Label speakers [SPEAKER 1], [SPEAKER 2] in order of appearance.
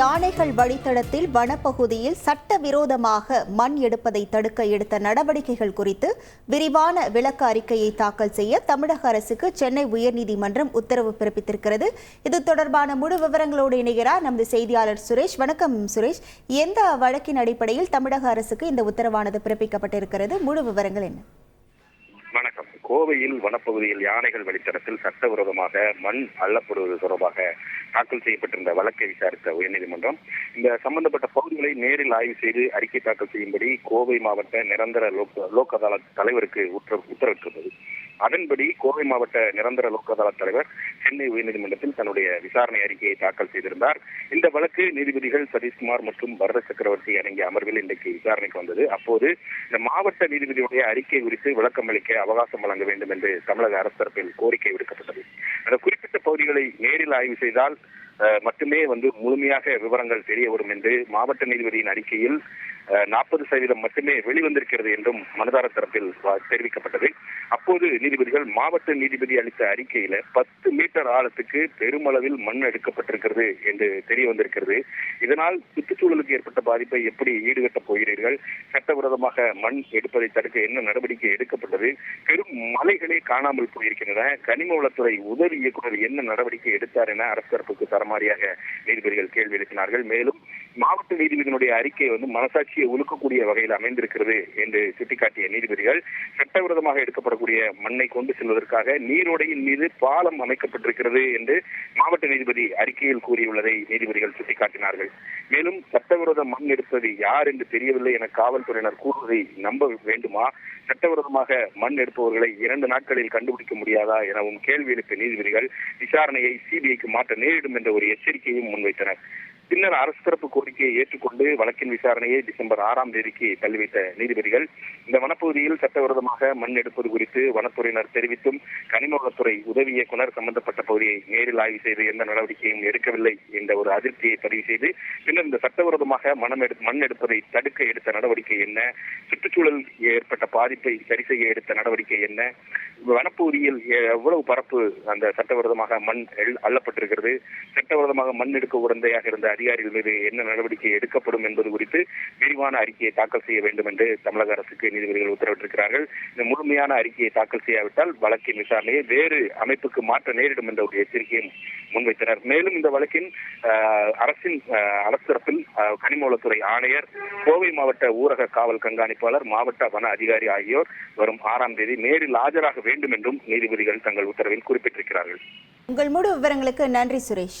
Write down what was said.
[SPEAKER 1] யானைகள் வழித்தடத்தில் வனப்பகுதியில் சட்டவிரோதமாக மண் எடுப்பதை தடுக்க எடுத்த நடவடிக்கைகள் குறித்து விரிவான விளக்க அறிக்கையை தாக்கல் செய்ய தமிழக அரசுக்கு சென்னை உயர்நீதிமன்றம் உத்தரவு பிறப்பித்திருக்கிறது. இது தொடர்பான முழு விவரங்களோடு இணைகிறார் நமது செய்தியாளர் சுரேஷ். வணக்கம் சுரேஷ். எந்த வழக்கின் அடிப்படையில் தமிழக அரசுக்கு இந்த உத்தரவானது பிறப்பிக்கப்பட்டிருக்கிறது? முழு விவரங்கள் என்ன?
[SPEAKER 2] கோவையில் வனப்பகுதியில் யானைகள் வழித்தடத்தில் சட்டவிரோதமாக மண் அள்ளப்படுவது தொடர்பாக தாக்கல் செய்யப்பட்டிருந்த வழக்கை விசாரித்த உயர்நீதிமன்றம் இந்த சம்பந்தப்பட்ட பகுதிகளை நேரில் ஆய்வு செய்து அறிக்கை தாக்கல் செய்யும்படி கோவை மாவட்ட நிரந்தர லோக் லோக் அதாலத் தலைவருக்கு உத்தரவு உத்தரவிட்டிருந்தது. அதன்படி கோவை மாவட்ட நிரந்தர லோக்கதள தலைவர் சென்னை உயர்நீதிமன்றத்தில் தன்னுடைய விசாரணை அறிக்கையை தாக்கல் செய்திருந்தார். இந்த வழக்கு நீதிபதிகள் சதீஷ்குமார் மற்றும் பரத சக்கரவர்த்தி அடங்கிய அமர்வில் இன்றைக்கு விசாரணைக்கு வந்தது. அப்போது இந்த மாவட்ட நீதிபதியுடைய அறிக்கை குறித்து விளக்கம் அளிக்க அவகாசம் வழங்க வேண்டும் என்று தமிழக அரசு தரப்பில் கோரிக்கை விடுக்கப்பட்டது. அந்த குறிப்பிட்ட பகுதிகளை நேரில் ஆய்வு செய்தால் மட்டுமே வந்து முழுமையாக விவரங்கள் தெரிய வரும் என்று மாவட்ட நீதிபதியின் அறிக்கையில் நாற்பது சதவீதம் மட்டுமே வெளிவந்திருக்கிறது என்றும் மனதார தரப்பில் தெரிவிக்கப்பட்டது. அப்போது நீதிபதிகள் மாவட்ட நீதிபதி அளித்த அறிக்கையில பத்து மீட்டர் ஆழத்துக்கு பெருமளவில் மண் எடுக்கப்பட்டிருக்கிறது என்று தெரிய வந்திருக்கிறது இதனால் சுற்றுச்சூழலுக்கு ஏற்பட்ட பாதிப்பை எப்படி ஈடுகட்டப் போகிறீர்கள்? சட்டவிரோதமாக மண் எடுப்பதை தடுக்க என்ன நடவடிக்கை எடுக்கப்பட்டது? பெரும் மலைகளே காணாமல் போயிருக்கின்றன. கனிம வளத்துறை உதவி இயக்குநர் என்ன நடவடிக்கை எடுத்தார் என அரசு தரப்புக்கு தரமாரியாக நீதிபதிகள் கேள்வி எழுப்பினார்கள். மேலும் மாவட்ட நீதிபதியினுடைய அறிக்கை வந்து மனசாட்சியை உலுக்கக்கூடிய வகையில் அமைந்திருக்கிறது என்று சுட்டிக்காட்டிய நீதிபதிகள் சட்டவிரோதமாக எடுக்கப்படக்கூடிய மண்ணை கொண்டு செல்வதற்காக நீரோடையின் மீது பாலம் அமைக்கப்பட்டிருக்கிறது என்று மாவட்ட நீதிபதி அறிக்கையில் கூறியுள்ளதை நீதிபதிகள் சுட்டிக்காட்டினார்கள். மேலும் சட்டவிரோத மண் எடுப்பது யார் என்று தெரியவில்லை என காவல்துறையினர் கூறுவதை நம்ப வேண்டுமா? சட்டவிரோதமாக மண் எடுப்பவர்களை இரண்டு நாட்களில் கண்டுபிடிக்க முடியாதா எனவும் கேள்வி எழுப்பிய நீதிபதிகள் விசாரணையை சிபிஐக்கு மாற்ற நேரிடும் என்ற ஒரு எச்சரிக்கையும் முன்வைத்தனர். பின்னர் அரசு தரப்பு கோரிக்கையை ஏற்றுக்கொண்டு வழக்கின் விசாரணையை டிசம்பர் ஆறாம் தேதிக்கு தள்ளி வைத்த நீதிபதிகள் இந்த வனப்பகுதியில் சட்டவிரோதமாக மண் எடுப்பது குறித்து வனத்துறையினர் தெரிவித்தும் கனிம வளத்துறை உதவி இயக்குனர் சம்பந்தப்பட்ட பகுதியை நேரில் ஆய்வு செய்து எந்த நடவடிக்கையும் எடுக்கவில்லை என்ற ஒரு அதிருப்தியை பதிவு செய்து பின்னர் இந்த சட்டவிரோதமாக மனம் எடு மண் எடுப்பதை தடுக்க எடுத்த நடவடிக்கை என்ன? சுற்றுச்சூழல் ஏற்பட்ட பாதிப்பை சரி செய்ய எடுத்த நடவடிக்கை என்ன? வனப்பகுதியில் எவ்வளவு பரப்பு அந்த சட்டவிரோதமாக மண் அள்ளப்பட்டிருக்கிறது? சட்டவிரோதமாக மண் எடுக்க உடந்தையாக இருந்த அதிகாரிகள் மீது என்ன நடவடிக்கை எடுக்கப்படும் என்பது குறித்து விரிவான அறிக்கையை தாக்கல் செய்ய வேண்டும் என்று தமிழக அரசுக்கு நீதிபதிகள் உத்தரவிட்டிருக்கிறார்கள். இந்த முழுமையான அறிக்கையை தாக்கல் செய்யாவிட்டால் வழக்கின் விசாரணையை வேறு அமைப்புக்கு மாற்ற நேரிடும் என்ற ஒரு எச்சரிக்கையும் முன்வைத்தனர். மேலும் இந்த வழக்கின் அரசின் அரசரப்பில் கனிமூலத்துறை ஆணையர் கோவை மாவட்ட ஊரக காவல் கண்காணிப்பாளர் மாவட்ட வன அதிகாரி ஆகியோர் வரும் ஆறாம் தேதி நேரில் ஆஜராக வேண்டும் என்றும் நீதிபதிகள் தங்கள் உத்தரவில் குறிப்பிட்டிருக்கிறார்கள்.
[SPEAKER 1] உங்கள் முழு விவரங்களுக்கு நன்றி சுரேஷ்.